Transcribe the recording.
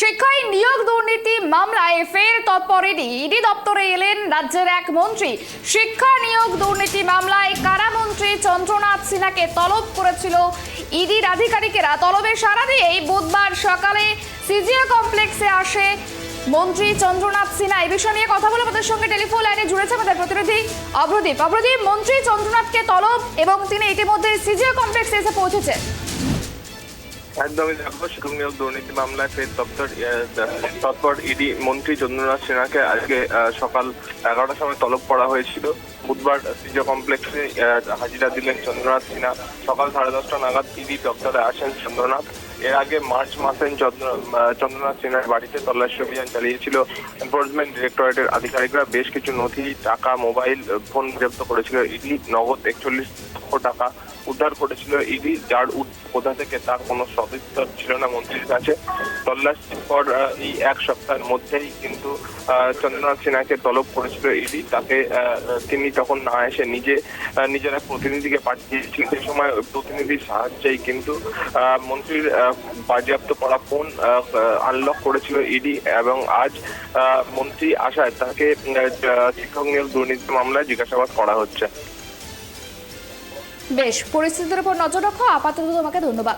শিক্ষায় নিয়োগ দুর্নীতি মামলায় ফের তৎপর ইডি দপ্তরে এলেন রাজ্যের এক মন্ত্রী। শিক্ষা নিয়োগ দুর্নীতি মামলায় কারামন্ত্রী চন্দ্রনাথ সিনহাকে তলব করেছিল? ইডির আধিকারিকেরা তলবে সাড়া দিয়েই বুধবার সকালে সিজিও কমপ্লেক্সে আসে মন্ত্রী চন্দ্রনাথ সিনহা। এই বিষয় নিয়ে কথা বলে আমাদের সঙ্গে টেলিফোন লাইনে জুড়েছে আমাদের প্রতিনিধি অভ্রদীপ। অভ্রদীপ, মন্ত্রী চন্দ্রনাথকে তলব এবং তিনি ইতিমধ্যে সিজিও কমপ্লেক্সে এসে পৌঁছেছেন। একদমই দেখো, শিক্ষক দুর্নীতি মামলায় ফের দপ্তর তৎপর ইডি মন্ত্রী চন্দ্রনাথ সিনহাকে আজকে সকাল এগারোটার সময় তলব করা হয়েছিল। বুধবার সিজো কমপ্লেক্সে হাজিরা দিলেন চন্দ্রনাথ সিনহা। সকাল সাড়ে দশটা নাগাদ ইডি দপ্তরে আসেন চন্দ্রনাথ এর আগে মার্চ মাসে চন্দ্র চন্দ্রনাথ সিনহার বাড়িতে তল্লাশি অভিযান চালিয়েছিল। এনফোর্সমেন্ট ডিরেক্টরেটের আধিকারিকরা বেশ কিছু নথি, টাকা, মোবাইল ফোন জব্দ করেছিল। ইডি নগদ একচল্লিশ লক্ষ টাকা উদ্ধার করেছিল। ইডি যার কোথা থেকে তার কোনো সদুত্তর ছিল না মন্ত্রীর কাছে। তল্লাশির পর এই এক সপ্তাহের মধ্যেই কিন্তু চন্দ্রনাথ সিনহাকে তলব করেছিল ইডি। তাকে তিনি তখন না এসে নিজে নিজের এক প্রতিনিধিকে পাঠিয়েছিলেন সেই সময় প্রতিনিধির সাহায্যেই কিন্তু মন্ত্রীর বাজেয়াপ্ত করা ফোন আনলক করেছিল ইডি এবং আজ মন্ত্রী আসায় তাকে শিক্ষক নিয়োগ দুর্নীতি মামলায় জিজ্ঞাসাবাদ করা হচ্ছে। বেশ, পরিস্থিতির উপর নজর রাখো। আপাতত তোমাকে ধন্যবাদ।